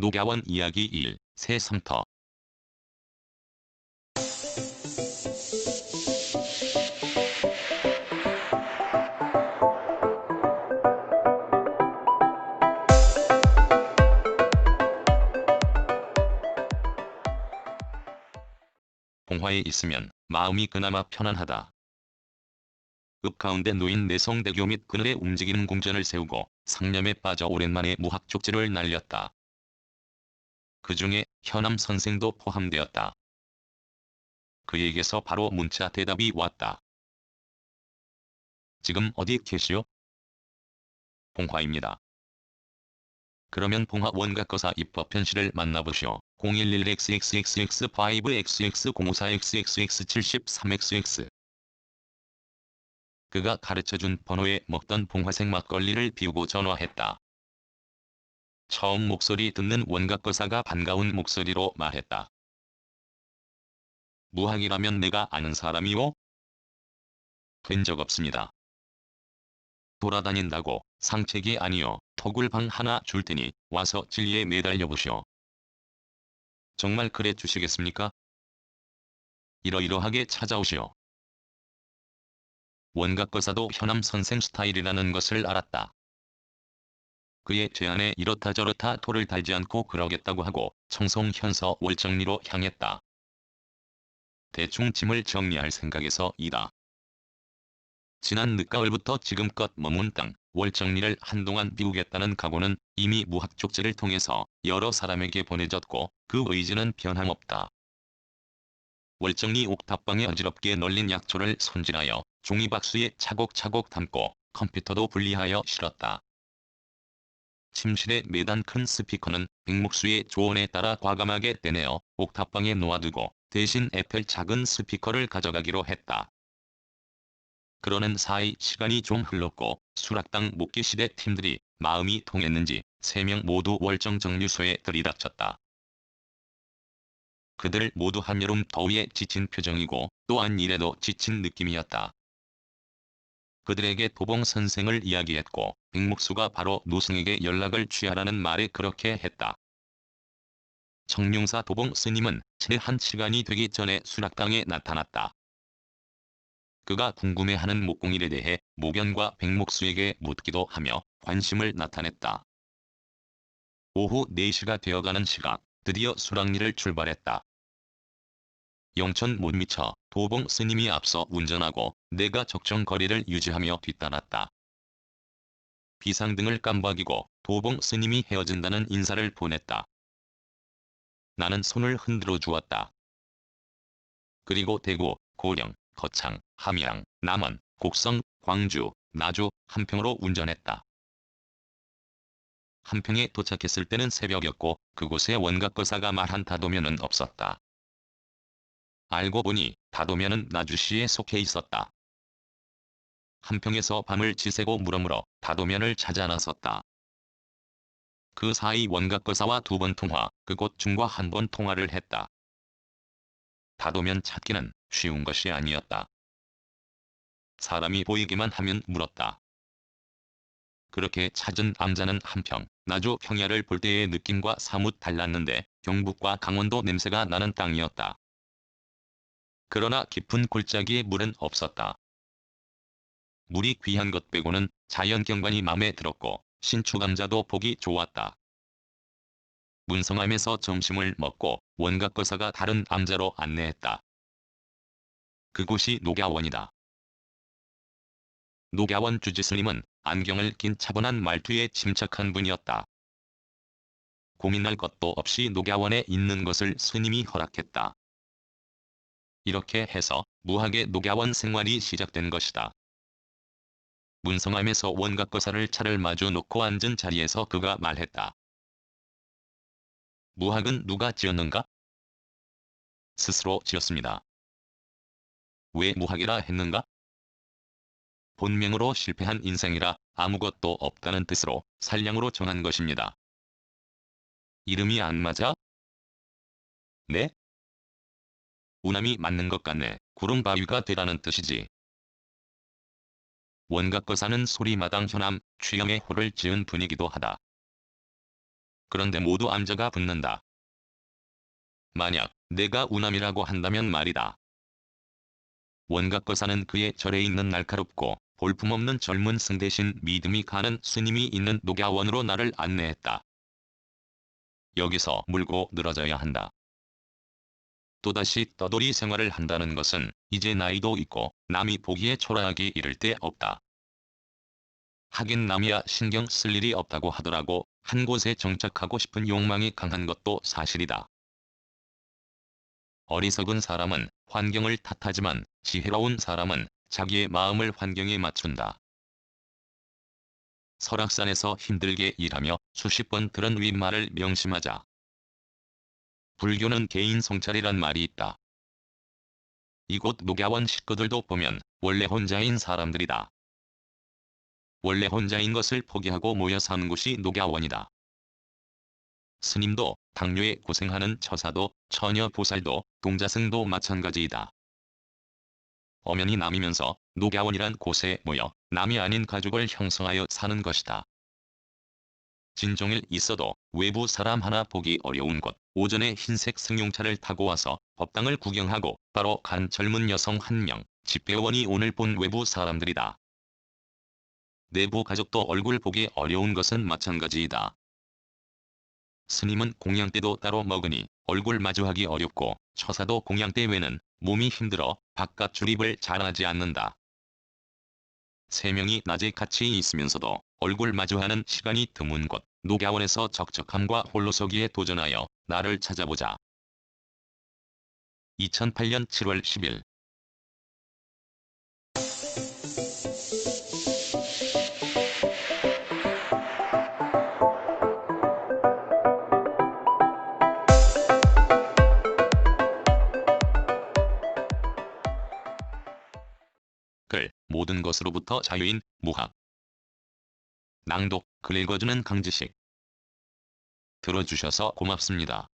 녹야원 이야기 1. 새 삼터 봉화에 있으면 마음이 그나마 편안하다. 읍 가운데 놓인 내성대교 및 그늘에 움직이는 궁전을 세우고 상념에 빠져 오랜만에 무학족제를 날렸다. 그 중에 현암 선생도 포함되었다. 그에게서 바로 문자 대답이 왔다. 지금 어디 계시오? 봉화입니다. 그러면 봉화 원각거사 입법 현실을 만나보시오. 011xxx5xx054xxx73xx 그가 가르쳐준 번호에 먹던 봉화색 막걸리를 비우고 전화했다. 처음 목소리 듣는 원각거사가 반가운 목소리로 말했다. 무학이라면 내가 아는 사람이오? 뵌적 없습니다. 돌아다닌다고 상책이 아니요 토굴방 하나 줄 테니 와서 진리에 매달려 보시오. 정말 그래 주시겠습니까? 이러이러하게 찾아오시오. 원각거사도 현암 선생 스타일이라는 것을 알았다. 그의 제안에 이렇다 저렇다 토를 달지 않고 그러겠다고 하고 청송현서 월정리로 향했다. 대충 짐을 정리할 생각에서 이다. 지난 늦가을부터 지금껏 머문 땅 월정리를 한동안 비우겠다는 각오는 이미 무학족제를 통해서 여러 사람에게 보내졌고 그 의지는 변함없다. 월정리 옥탑방에 어지럽게 널린 약초를 손질하여 종이박스에 차곡차곡 담고 컴퓨터도 분리하여 실었다. 침실에 매단 큰 스피커는 백목수의 조언에 따라 과감하게 떼내어 옥탑방에 놓아두고 대신 에펠 작은 스피커를 가져가기로 했다. 그러는 사이 시간이 좀 흘렀고 수락당 목기시대 팀들이 마음이 통했는지 세 명 모두 월정 정류소에 들이닥쳤다. 그들 모두 한여름 더위에 지친 표정이고 또한 일에도 지친 느낌이었다. 그들에게 도봉 선생을 이야기했고 백목수가 바로 노승에게 연락을 취하라는 말에 그렇게 했다. 청룡사 도봉 스님은 채한 시간이 되기 전에 수락당에 나타났다. 그가 궁금해하는 목공일에 대해 모견과 백목수에게 묻기도 하며 관심을 나타냈다. 오후 4시가 되어가는 시각 드디어 수락리를 출발했다. 영천 못 미쳐 도봉 스님이 앞서 운전하고 내가 적정 거리를 유지하며 뒤따랐다. 비상등을 깜박이고 도봉 스님이 헤어진다는 인사를 보냈다. 나는 손을 흔들어 주었다. 그리고 대구, 고령, 거창, 함양, 남원, 곡성, 광주, 나주, 한평으로 운전했다. 한평에 도착했을 때는 새벽이었고 그곳에 원각거사가 말한 다도면은 없었다. 알고 보니 다도면은 나주시에 속해 있었다. 한평에서 밤을 지새고 물어물어 다도면을 찾아 나섰다. 그 사이 원각거사와 두 번 통화, 그곳 중과 한 번 통화를 했다. 다도면 찾기는 쉬운 것이 아니었다. 사람이 보이기만 하면 물었다. 그렇게 찾은 암자는 한평, 나주 평야를 볼 때의 느낌과 사뭇 달랐는데 경북과 강원도 냄새가 나는 땅이었다. 그러나 깊은 골짜기에 물은 없었다. 물이 귀한 것 빼고는 자연 경관이 마음에 들었고 신축암자도 보기 좋았다. 문성암에서 점심을 먹고 원각거사가 다른 암자로 안내했다. 그곳이 녹야원이다. 녹야원 주지스님은 안경을 낀 차분한 말투에 침착한 분이었다. 고민할 것도 없이 녹야원에 있는 것을 스님이 허락했다. 이렇게 해서 무학의 녹야원 생활이 시작된 것이다. 문성암에서 원각거사를 차를 마주 놓고 앉은 자리에서 그가 말했다. 무학은 누가 지었는가? 스스로 지었습니다. 왜 무학이라 했는가? 본명으로 실패한 인생이라 아무것도 없다는 뜻으로 살량으로 정한 것입니다. 이름이 안 맞아? 네? 우남이 맞는 것 같네. 구름바위가 되라는 뜻이지. 원각거사는 소리마당 현암, 취영의 호를 지은 분이기도 하다. 그런데 모두 암자가 붙는다. 만약 내가 우남이라고 한다면 말이다. 원각 거사는 그의 절에 있는 날카롭고 볼품없는 젊은 승 대신 믿음이 가는 스님이 있는 녹야원으로 나를 안내했다. 여기서 물고 늘어져야 한다. 또다시 떠돌이 생활을 한다는 것은 이제 나이도 있고 남이 보기에 초라하기 이를 데 없다. 하긴 남이야 신경 쓸 일이 없다고 하더라고 한 곳에 정착하고 싶은 욕망이 강한 것도 사실이다. 어리석은 사람은 환경을 탓하지만 지혜로운 사람은 자기의 마음을 환경에 맞춘다. 설악산에서 힘들게 일하며 수십 번 들은 윗말을 명심하자. 불교는 개인 성찰이란 말이 있다. 이곳 녹야원 식구들도 보면 원래 혼자인 사람들이다. 원래 혼자인 것을 포기하고 모여 사는 곳이 녹야원이다. 스님도 당뇨에 고생하는 처사도 처녀 보살도 동자승도 마찬가지이다. 엄연히 남이면서 녹야원이란 곳에 모여 남이 아닌 가족을 형성하여 사는 것이다. 진종일 있어도 외부 사람 하나 보기 어려운 곳 오전에 흰색 승용차를 타고 와서 법당을 구경하고 바로 간 젊은 여성 한 명 집배원이 오늘 본 외부 사람들이다. 내부 가족도 얼굴 보기 어려운 것은 마찬가지이다. 스님은 공양 때도 따로 먹으니 얼굴 마주하기 어렵고 처사도 공양 때 외는 몸이 힘들어 바깥 출입을 잘하지 않는다. 세 명이 낮에 같이 있으면서도 얼굴 마주하는 시간이 드문 곳 녹야원에서 적적함과 홀로서기에 도전하여 나를 찾아보자. 2008년 7월 10일 글 모든 것으로부터 자유인 무학 낭독 글 읽어주는 강지식 들어주셔서 고맙습니다.